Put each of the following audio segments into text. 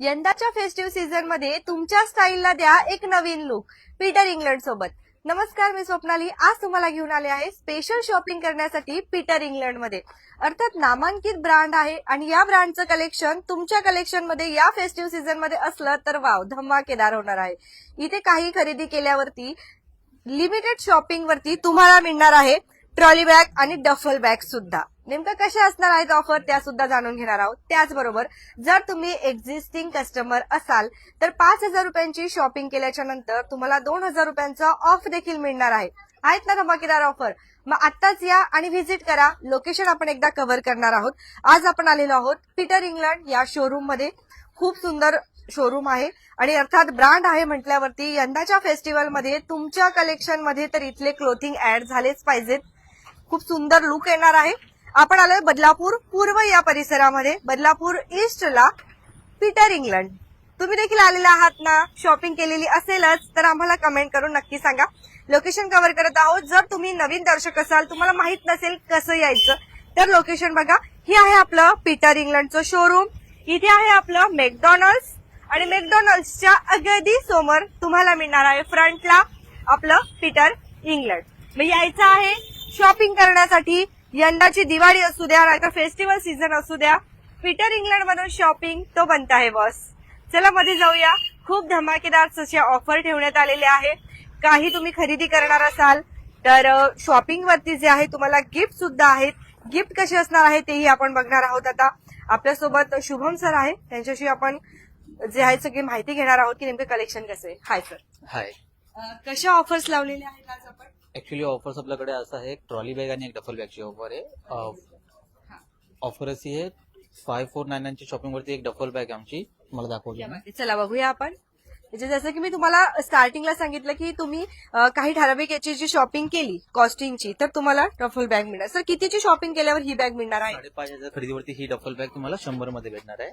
यंदाच्या फेस्टिव्ह सीझनमध्ये तुमच्या स्टाईलला द्या एक नवीन लुक पीटर इंग्लंड सोबत. नमस्कार मी स्वप्नाली. आज तुम्हाला घेऊन आले आहे स्पेशल शॉपिंग करण्यासाठी पीटर इंग्लंडमध्ये. अर्थात नामांकित ब्रँड आहे आणि या ब्रँडचं कलेक्शन तुमच्या कलेक्शनमध्ये या फेस्टिव्ह सीझनमध्ये असलं तर वाव धमाकेदार होणार आहे. इथे काही खरेदी केल्यावरती लिमिटेड शॉपिंग वरती तुम्हाला मिळणार आहे ट्रॉली बॅग आणि डफल बॅग सुद्धा. नेमकं कशा असणार आहेत ऑफर त्या सुद्धा जाणून घेणार आहोत. त्याचबरोबर जर तुम्ही एक्झिस्टिंग कस्टमर असाल तर पाच हजार रुपयांची शॉपिंग केल्याच्यानंतर तुम्हाला दोन हजार रुपयांचा ऑफ देखील मिळणार आहे. आहेत ना धमाकेदार ऑफर मग आत्ताच या आणि व्हिजिट करा. लोकेशन आपण एकदा कव्हर करणार आहोत. आज आपण आलेलो आहोत पीटर इंग्लंड या शोरूममध्ये. खूप सुंदर शोरूम आहे. आणि अर्थात ब्रँड आहे म्हटल्यावरती यंदाच्या फेस्टिवलमध्ये तुमच्या कलेक्शनमध्ये तर इथले क्लोथिंग ऍड झालेच पाहिजेत. खूप सुंदर लुक येणार आहे. आपण आलोय बदलापूर पूर्व या परिसरामध्ये बदलापूर ईस्टला पीटर इंग्लंड. तुम्ही देखील आलेला आहात ना? शॉपिंग केलेली असेलच तर आम्हाला कमेंट करून नक्की सांगा. लोकेशन कव्हर करत आहोत. जर तुम्ही नवीन दर्शक असाल तुम्हाला माहीत नसेल कसं यायचं तर लोकेशन बघा. हे आहे आपलं पीटर इंग्लंडचं शोरूम इथे आहे आपलं मॅकडॉनल्ड्स आणि मॅकडॉनल्ड्सच्या अगदी समोर तुम्हाला मिळणार आहे फ्रंटला आपलं पीटर इंग्लंड. मग यायचं आहे शॉपिंग करण्यासाठी. यंदाची दिवाळी असू द्या नाहीतर फेस्टिवल सीझन असू द्या पीटर इंग्लंड मधून शॉपिंग तो बनता आहे बॉस चला मध्ये जाऊया. खूप धमाकेदार असे ऑफर ठेवण्यात आलेले आहे काही तुम्ही खरेदी करणार असाल तर शॉपिंग वरती जे आहे तुम्हाला गिफ्ट सुद्धा आहेत. गिफ्ट कसे असणार आहे तेही आपण बघणार आहोत आता. आपल्यासोबत शुभम सर आहे. त्यांच्याशी आपण जे आहे सगळी माहिती घेणार आहोत की नेमकं कलेक्शन कसं आहे. हाय सर हाय कशा ऑफर्स लावलेल्या आहेत आज आपण? ऍक्च्युली ऑफर्स आपल्याकडे असं आहे एक ट्रॉली बॅग आणि एक डफल बॅगची ऑफर आहे. ऑफर अशी आहे फाय फोर नाईन नाईनची शॉपिंग वरती एक डफल बॅग आमची मला दाखवली. चला बघूया आपण. म्हणजे जसं की मी तुम्हाला स्टार्टिंगला सांगितलं की तुम्ही काही ठराविक याची जी शॉपिंग केली कॉस्टिंगची तर तुम्हाला ट्रफल बॅग मिळणार. सर कितीची शॉपिंग केल्यावर ही बॅग मिळणार आहे? साडेपाच हजार खरेदीवरती ही डफल बॅग तुम्हाला शंभरमध्ये भेटणार आहे.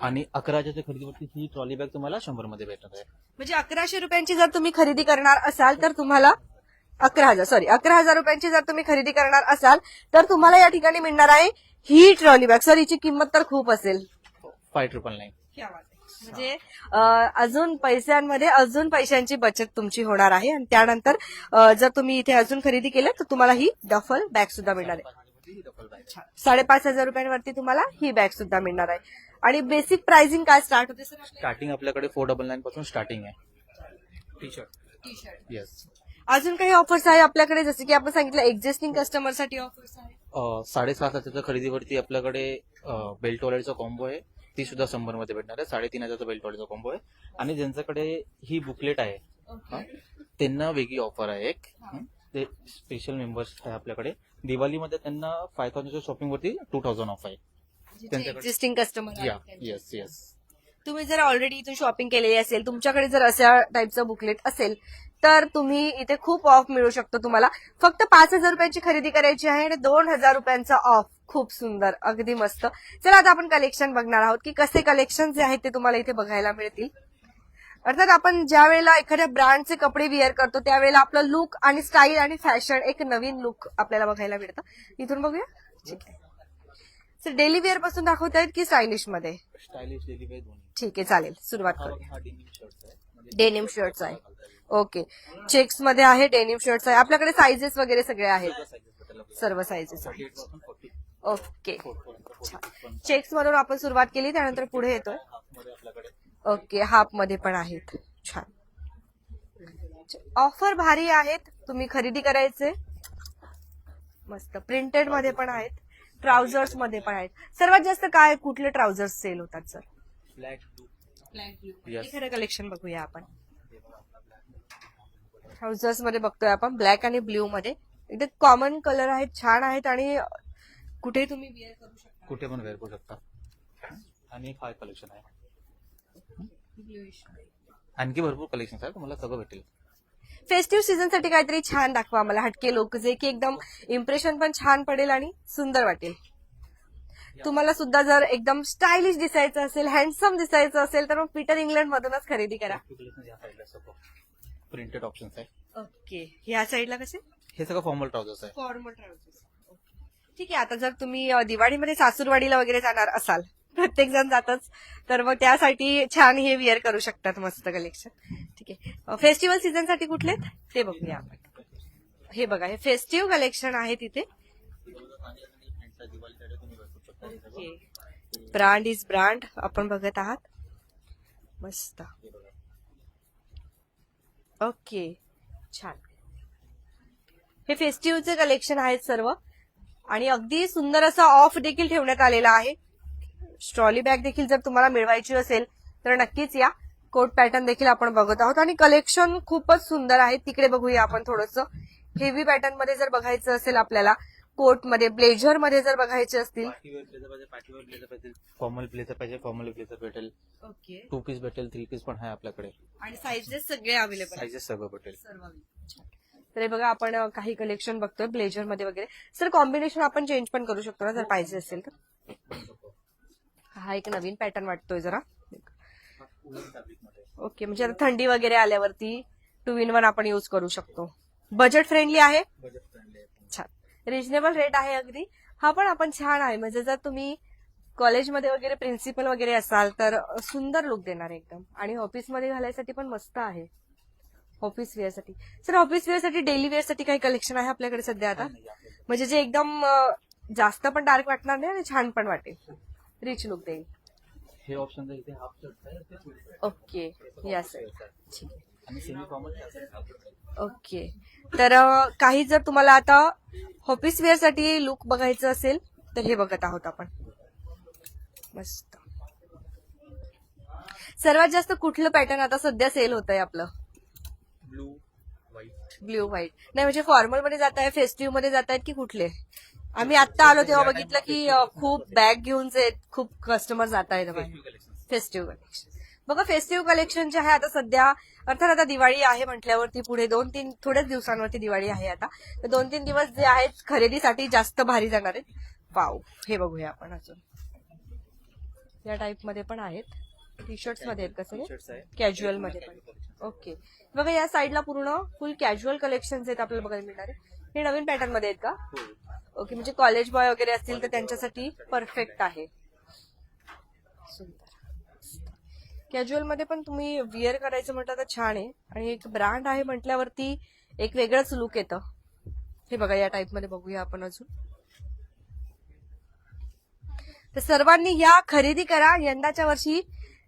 आणि अकरा हजारच्या खरेदीवरती ही ट्रॉली बॅग तुम्हाला शंभरमध्ये भेटणार आहे. म्हणजे अकराशे रुपयांची जर तुम्ही खरेदी करणार असाल तर तुम्हाला अकरा हजार सॉरी अकरा हजार रुपयांची जर तुम्ही खरेदी करणार असाल तर तुम्हाला या ठिकाणी मिळणार आहे ही ट्रॉली बॅग सर हिची किंमत तर खूप असेल. फाय ट्रिपल नाईन म्हणजे अजून पैशांमध्ये अजून पैशांची बचत तुमची होणार आहे. आणि त्यानंतर अं, जर तुम्ही इथे अजून खरेदी केलं तर तुम्हाला ही डफल बॅग सुद्धा मिळणार आहे. डफल बॅग साडेपाच हजार रुपयांवरती तुम्हाला ही बॅग सुद्धा मिळणार आहे. आणि बेसिक प्राइसिंग काय स्टार्ट होते? सर स्टार्टिंग आपल्याकडे फोर डबल नाईन पासून स्टार्टिंग आहे. T shirt T shirt yes अजून काही ऑफर्स आहे आपल्याकडे? जसे की आपण सांगितलं एक्झिस्टिंग कस्टमरसाठी ऑफर्स आहे साडेसात हजारच्या खरेदीवरती आपल्याकडे बेल्ट वॉलेटचा कॉम्बो आहे. ती सुद्धा शंभरमध्ये भेटणार आहे. साडेतीन हजारचा बेल्ट वॉलेटचा कॉम्बो आहे. आणि ज्यांच्याकडे ही बुकलेट आहे हा, त्यांना वेगळी ऑफर आहे एक. हं, ते स्पेशल मेंबर्स आहे आपल्याकडे. दिवाळीमध्ये त्यांना फाय थाउजंडच्या शॉपिंग वरती टू थाउजंड ऑफ आहे. त्यांच्याकडे एक्झिस्टिंग कस्टमर या येस येस तुम्ही जर ऑलरेडी इथून शॉपिंग केलेली असेल तुमच्याकडे जर अशा टाईपचं बुकलेट असेल तर तुम्ही इथे खूप ऑफ मिळू शकतो तुम्हाला. फक्त पाच हजार रुपयांची खरेदी करायची आहे आणि दोन हजार रुपयांचा ऑफ खूप सुंदर अगदी मस्त. चला आता आपण कलेक्शन बघणार आहोत की कसे कलेक्शन जे आहेत ते तुम्हाला इथे बघायला मिळतील. अर्थात आपण ज्या वेळेला एखाद्या ब्रँडचे कपडे विअर करतो त्यावेळेला आपलं लुक आणि स्टाईल आणि फॅशन एक नवीन लुक आपल्याला बघायला मिळतं. इथून बघूया. ठीक आहे. सर डेली वेअरपासून दाखवत आहेत की स्टायलिशमध्ये? स्टायलिश डेली वेअर दोन्ही. ठीक आहे चालेल. सुरुवात करू. denim shirts आहे. म्हणजे डेनिम आहे. ओके. चेक्समध्ये आहे डेनिम शर्ट्स आहे. आपल्याकडे साईजेस वगैरे सगळे आहेत. सर्व साईजेस 48 पासून 40 ओके. पर्यंत 40 पण चेक्स मधून आपण सुरुवात केली त्यानंतर पुढे येतोय. ओके हाफमध्ये पण आहेत. छान. ऑफर भारी आहेत. तुम्ही खरेदी करायचे. मस्त. प्रिंटेडमध्ये पण आहेत. ट्राउझर्समध्ये पण आहेत. सर्वात जास्त काय कुठले ट्राउझर्स सेल होतात सर ब्लॅक ब्लू कलेक्शन बघूया आपण. ट्राउझर्समध्ये बघतोय आपण ब्लॅक आणि ब्ल्यू मध्ये. एकदम कॉमन कलर आहेत छान आहेत आणि कुठेही तुम्ही विअर करू शकता? कुठे पण वेअर करू शकता. आणि एक हाय कलेक्शन आहे. आणखी भरपूर कलेक्शन आहे तुम्हाला सगळं भेटेल. फेस्टिव्ह सीझनसाठी काहीतरी छान दाखवा मला हटके लोक जे की एकदम इम्प्रेशन पण छान पडेल आणि सुंदर वाटेल. तुम्हाला सुद्धा जर एकदम स्टायलिश दिसायचं असेल हँडसम दिसायचं असेल तर मग पीटर इंग्लंड मधूनच खरेदी करा. प्रिंटेड ऑप्शन्स आहे. ओके. ह्या साईडला कसे? हे सगळं फॉर्मल ट्राउझर्स आहे. फॉर्मल ट्राउझर्स ठीक आहे आता जर तुम्ही अ, दिवाळीमध्ये सासूरवाडीला वगैरे जाणार असाल प्रत्येक जण जातच तर मग त्यासाठी छान हे विअर करू शकतात मस्त कलेक्शन ठीक आहे. फेस्टिवल सीझनसाठी कुठले आहेत? ते बघूया आपण. हे बघा हे फेस्टिव्ह कलेक्शन आहे तिथे. ब्रांड इज ब्रांड आपण बघत आहात. मस्त. ओके. छान. हे फेस्टिव्हचे कलेक्शन आहेत सर्व. आणि अगदी सुंदर असा ऑफ देखील ठेवण्यात आलेला आहे. स्ट्रॉली बॅग देखील जर तुम्हाला मिळवायची असेल तर नक्कीच या. कोट पॅटर्न देखील आपण बघत आहोत. आणि कलेक्शन खूपच सुंदर आहे. तिकडे बघूया आपण थोडस. हेवी पॅटर्नमध्ये जर बघायचं असेल आपल्याला कोटमध्ये ब्लेझरमध्ये जर बघायचे असतील. ब्लेझर पाहिजे ब्लेझर पाहिजे फॉर्मल ब्लेझर पाहिजे फॉर्मल ब्लेझर भेटेल. ओके. टू पीस भेटेल थ्री पीस पण आहे आपल्याकडे. आणि साईजेस सगळे अवेलेबल साईजेस सगळं भेटेल. सर्व तर हे बघा आपण काही कलेक्शन बघतोय ब्लेझरमध्ये वगैरे. सर कॉम्बिनेशन आपण चेंज पण करू शकतो ना जर पाहिजे असेल तर. हा एक नवीन पॅटर्न वाटतोय जरा. ओके म्हणजे आता थंडी वगैरे आल्यावरती टू इन वन आपण युज करू शकतो. बजेट फ्रेंडली आहे? बजेट फ्रेंडली रिजनेबल रेट आहे अगदी. हा पण आपण छान आहे. म्हणजे जर तुम्ही कॉलेजमध्ये वगैरे प्रिन्सिपल वगैरे असाल तर सुंदर लुक देणार एकदम. आणि ऑफिसमध्ये घालायसाठी पण मस्त आहे. ऑफिस वेअरसाठी. सर ऑफिस वेअरसाठी डेली वेअरसाठी काही कलेक्शन आहे आपल्याकडे सध्या आता? म्हणजे जे एकदम जास्त पण डार्क वाटणार नाही आणि छान पण वाटेल. रिच लुक देईल. हे ऑप्शन ओके यस आहे. ठीक आहे. आणि सेमी फॉर्मल ओके. तर काही जर तुम्हाला आता ऑफिस वेअरसाठी लुक बघायचं असेल तर हे बघत आहोत आपण. मस्त. सर्वात जास्त कुठलं पॅटर्न आता सध्या सेल होत आहे आपलं? ब्लू व्हाईट ब्ल्यू व्हाईट नाही म्हणजे फॉर्मलमध्ये जात आहे फेस्टिव्हमध्ये जात आहेत की कुठले? आम्ही आता आलो तेव्हा बघितलं की खूप बॅग घेऊन जे आहेत, खूप कस्टमर जात आहेत फेस्टिव्ह कलेक्शन बघा फेस्टिव्ह कलेक्शन जे आहे आता सध्या अर्थात आता दिवाळी आहे म्हटल्यावरती पुढे दोन तीन थोड्याच दिवसांवरती दिवाळी आहे आता. तर दोन तीन दिवस जे आहेत खरेदीसाठी जास्त भारी जाणार आहेत. वाव हे बघूया आपण अजून. या टाईपमध्ये पण आहेत. टी शर्ट्समध्ये आहेत कसं कॅज्युअलमध्ये पण. ओके बघा या साईडला पूर्ण फुल कॅज्युअल कलेक्शन आहेत आपल्याला बघायला मिळणार आहे हे नवीन पॅटर्नमध्ये आहेत का? हो. ओके म्हणजे कॉलेज बॉय वगैरे असतील तर त्यांच्यासाठी परफेक्ट आहे. सुंदर कॅज्युअलमध्ये पण तुम्ही विअर करायचं म्हटलं तर छान आहे. आणि एक ब्रँड आहे म्हटल्यावरती एक वेगळंच लुक येतं. हे बघा या टाईपमध्ये बघूया आपण अजून. तर सर्वांनी या खरेदी करा. यंदाच्या वर्षी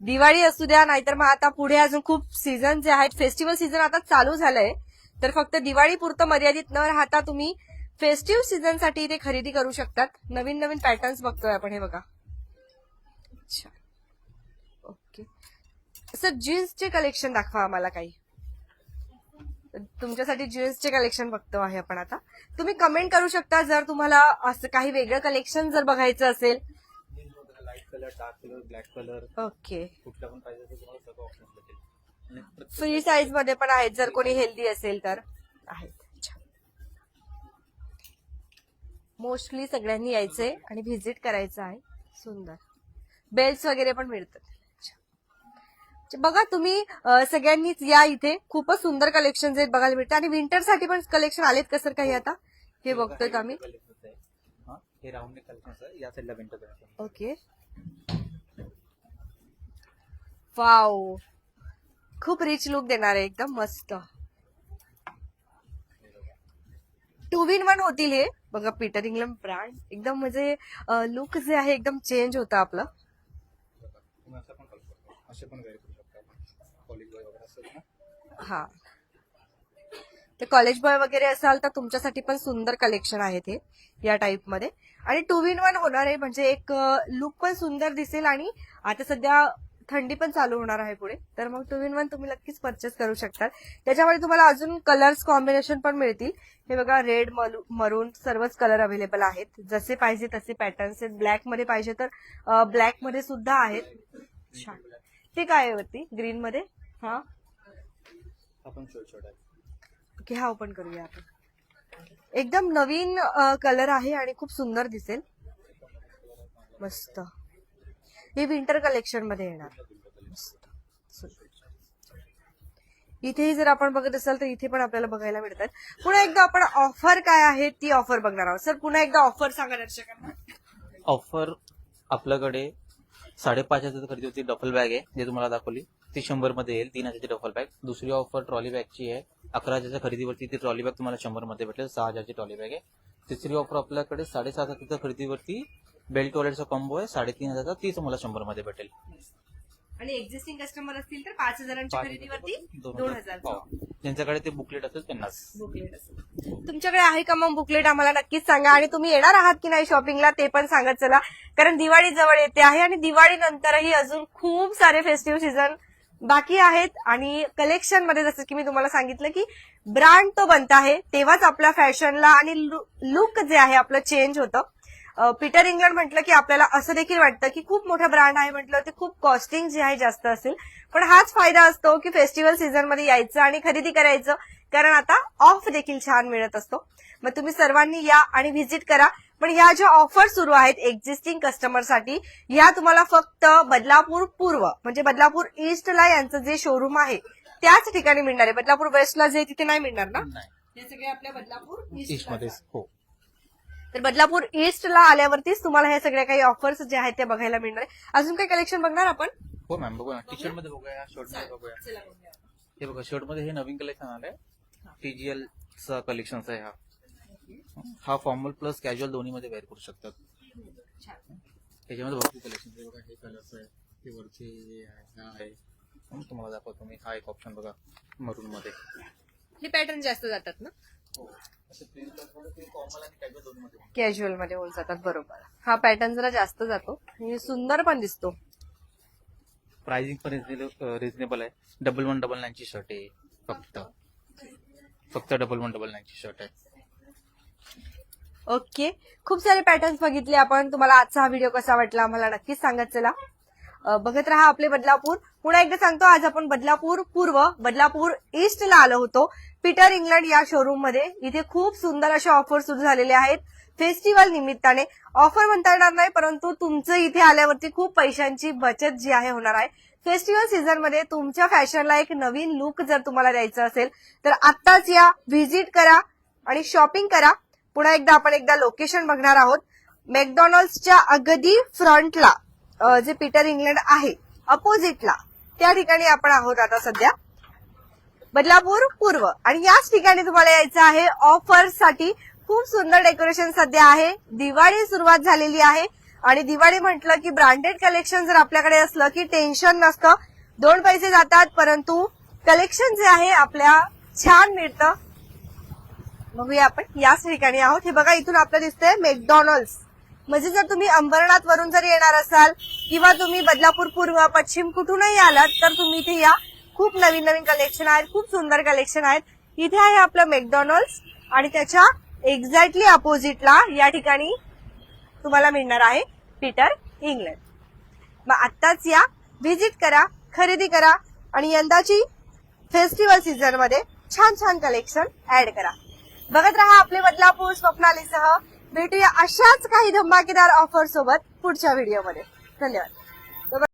दिवाळी असू द्या नाहीतर मग आता पुढे अजून खूप सीझन जे आहेत फेस्टिवल सीझन आता चालू झालंय. तर फक्त दिवाळी पुरतं मर्यादित न राहता तुम्ही फेस्टिव्ह सीझनसाठी इथे खरेदी करू शकतात. नवीन नवीन पॅटर्न्स बघतोय आपण हे बघा. अच्छा ओके सर जीन्सचे कलेक्शन दाखवा आम्हाला काही. तुमच्यासाठी जीन्सचे कलेक्शन बघतो आहे आपण आता. तुम्ही कमेंट करू शकता जर तुम्हाला असं काही वेगळं कलेक्शन जर बघायचं असेल. Light colour dark colour black colour okay कुठला पण पाहिजे तर तुम्हाला सगळं ऑप्शन भेटेल फ्री साईजमध्ये पण आहेत जर कोणी हेल्दी असेल तर. आहेत. मोस्टली सगळ्यांनी यायचंय आणि व्हिजिट करायचं आहे. सुंदर. बेल्स वगैरे पण मिळतात. बघा तुम्ही सगळ्यांनीच या इथे. खूपच सुंदर कलेक्शन आहेत बघायला मिळतं आणि विंटरसाठी पण कलेक्शन आलेत का सर काही आता? हे बघतोय का आम्ही? collections आहे. हा, हे राऊंड नेक कलेक्शन आहे. या साईडला विंटर कलेक्शन ओके. वाव. खूप रिच लुक देणार आहे. एकदम मस्त. टू विन वन होतील हे. बघा पीटर इंग्लंड ब्रँड एकदम म्हणजे लुक जे आहे एकदम चेंज होतं आपलं. हा. तर कॉलेज बॉय वगैरे असाल तर तुमच्यासाठी पण सुंदर कलेक्शन आहे ते या टाईपमध्ये आणि टू विन वन होणार आहे म्हणजे एक लुक पण सुंदर दिसेल आणि आता सध्या थंडी पण चालू होणार आहे पुढे. तर मग टू विन वन तुम्ही नक्कीच परचेस करू शकता. त्याच्यामध्ये तुम्हाला अजून कलर्स कॉम्बिनेशन पण मिळतील. हे बघा रेड मरून सर्वच कलर अवेलेबल आहेत. जसे पाहिजे तसे पॅटर्न्स आहेत. ब्लॅकमध्ये पाहिजे तर ब्लॅकमध्ये सुद्धा आहेत. छान. ते काय आहे वरती? ग्रीन मध्ये? हा? आपण आहे ओके हा ओपन करूया आपण. एकदम नवीन कलर आहे आणि खूप सुंदर दिसेल. मस्त. हे विंटर कलेक्शनमध्ये येणार. मस्त. इथेही जर आपण बघत असाल तर इथे पण आपल्याला बघायला मिळतात. पुन्हा एकदा आपण ऑफर काय आहे ती ऑफर बघणार आहोत. सर पुन्हा एकदा ऑफर सांगा दर्शकांना. ऑफर आपल्याकडे साडेपाच हजाराची खरेदी होती. डफल बॅग आहे जे तुम्हाला दाखवली. ती शंभरमध्ये येईल तीन हजारची डफल बॅग दुसरी ऑफर ट्रॉली बॅगची आहे. अकरा हजारच्या खरेदीवरती ती ट्रॉली बॅग तुम्हाला शंभरमध्ये भेटेल सहा हजारची ट्रॉली बॅग आहे. तिसरी ऑफर आपल्याकडे साडेसात हजारच्या खरेदीवरती बेल्ट वॉलेटचा कॉम्बो आहे साडेतीन हजारचा ती तुम्हाला शंभरमध्ये भेटेल. आणि एक्झिस्टिंग कस्टमर असतील तर पाच हजारांच्या खरेदीवरती दोन हजार. हो. ज्यांच्याकडे ते बुकलेट असेल त्यांनाच. बुकलेट असेल. तुमच्याकडे आहे का मग बुकलेट आम्हाला नक्कीच सांगा. आणि तुम्ही येणार आहात की नाही शॉपिंगला ते पण सांगत चला. कारण दिवाळी जवळ येते आहे आणि दिवाळी नंतरही अजून खूप सारे फेस्टिव्ह सीझन बाकी आहेत आणि कलेक्शनमध्ये जसं की मी तुम्हाला सांगितलं की ब्रँड तो बनत आहे तेव्हाच आपल्या फॅशनला आणि लुक जे आहे आपलं चेंज होतं. पीटर इंग्लंड म्हटलं की आपल्याला असं देखील वाटतं की खूप मोठा ब्रँड आहे म्हटलं ते खूप कॉस्टिंग जे आहे जास्त असेल. पण हाच फायदा असतो की फेस्टिवल सीझनमध्ये यायचं आणि खरेदी करायचं. कारण आता ऑफ देखील छान मिळत असतो. मग तुम्ही सर्वांनी या आणि व्हिजिट करा. पण ह्या ज्या ऑफर सुरू आहेत एक्झिस्टिंग कस्टमरसाठी ह्या तुम्हाला फक्त बदलापूर पूर्व म्हणजे बदलापूर ईस्टला यांचं जे शोरूम आहे त्याच ठिकाणी मिळणार आहे. बदलापूर वेस्टला जे तिथे नाही मिळणार ना? नाही. हे सगळे आपल्या बदलापूर ईस्टमध्ये हो. तर बदलापूर ईस्टला आल्यावरतीच तुम्हाला हे सगळे काही ऑफर्स जे आहेत ते बघायला मिळणार आहे. अजून काही कलेक्शन बघणार आपण? हो मॅम बघू ना टी शर्टमध्ये बघूया शर्टमध्ये बघूया. हे बघा शर्टमध्ये हे नवीन कलेक्शन आलंय. टीजीएल चा कलेक्शन आहे हा. हा फॉर्मल प्लस कॅज्युअल दोन्ही मध्ये वेअर करू शकतात. त्याच्यामध्ये भरपूर कलेक्शन आहे. बघा हे कलर्स आहे. हे वरचे हे आहे हा आहे. म्हणून तुम्हाला दाखवतो मी. हा एक ऑप्शन बघा मरून मध्ये. हे पॅटर्न जास्त जातात ना? हो. कॅज्युअल दोन्ही मध्ये होऊन जातात बरोबर. हा पॅटर्न जरा जास्त जातो. आणि सुंदर पण दिसतो. प्राइसिंग पण रिझनेबल आहे. डबल वन डबल नाईनची शर्ट आहे फक्त. फक्त डबल वन डबल नाईनची शर्ट आहे. ओके. खूप सारे पॅटर्न्स बघितले आपण. तुम्हाला आजचा हा व्हिडिओ कसा वाटला आम्हाला नक्कीच सांगत चला. बघत राहा आपले बदलापूर. पुन्हा एकदा सांगतो आज आपण बदलापूर पूर्व बदलापूर ईस्टला आलो होतो. पीटर इंग्लंड या शोरूममध्ये. इथे खूप सुंदर अशा ऑफर सुरू झालेल्या आहेत. फेस्टिवल निमित्ताने ऑफर म्हणता येणार नाही परंतु तुमचं इथे आल्यावरती खूप पैशांची बचत जी आहे होणार आहे. फेस्टिवल सीझनमध्ये तुमच्या फॅशनला एक नवीन लुक जर तुम्हाला द्यायचं असेल तर आत्ताच या व्हिजिट करा आणि शॉपिंग करा. पुन्हा एकदा आपण एकदा लोकेशन बघणार आहोत. मॅकडॉनल्ड्सच्या अगदी फ्रंटला जे पीटर इंग्लंड आहे अपोजिटला त्या ठिकाणी आपण आहोत आता सध्या. बदलापूर पूर्व. आणि याच ठिकाणी तुम्हाला यायचं आहे ऑफरसाठी. खूप सुंदर डेकोरेशन सध्या आहे. दिवाळी सुरुवात झालेली आहे. आणि दिवाळी म्हटलं की ब्रँडेड कलेक्शन जर आपल्याकडे असलं की टेन्शन नसतं. दोन पैसे जातात परंतु कलेक्शन जे आहे आपल्या छान मिळतं. बघूया आपण. याच ठिकाणी आहोत. हे बघा इथून आपल्याला दिसतंय मॅकडॉनल्ड्स म्हणजे जर तुम्ही अंबरनाथ वरून जर येणार असाल किंवा तुम्ही बदलापूर पूर्व पश्चिम कुठूनही आलात तर तुम्ही इथे या. खूप नवीन नवीन कलेक्शन आहेत खूप सुंदर कलेक्शन आहेत. इथे आहे आपलं मॅकडॉनल्ड्स आणि त्याच्या एक्झॅक्टली अपोजिटला या ठिकाणी तुम्हाला मिळणार आहे पीटर इंग्लंड मग आत्ताच या. व्हिजिट करा खरेदी करा आणि यंदाची फेस्टिवल सीझनमध्ये छान छान कलेक्शन ऍड करा. बघत रहा आपले बदलापूर स्वप्नालीसह. भेटूया अशाच काही धमाकेदार ऑफर सोबत पुढच्या व्हिडिओमध्ये धन्यवाद.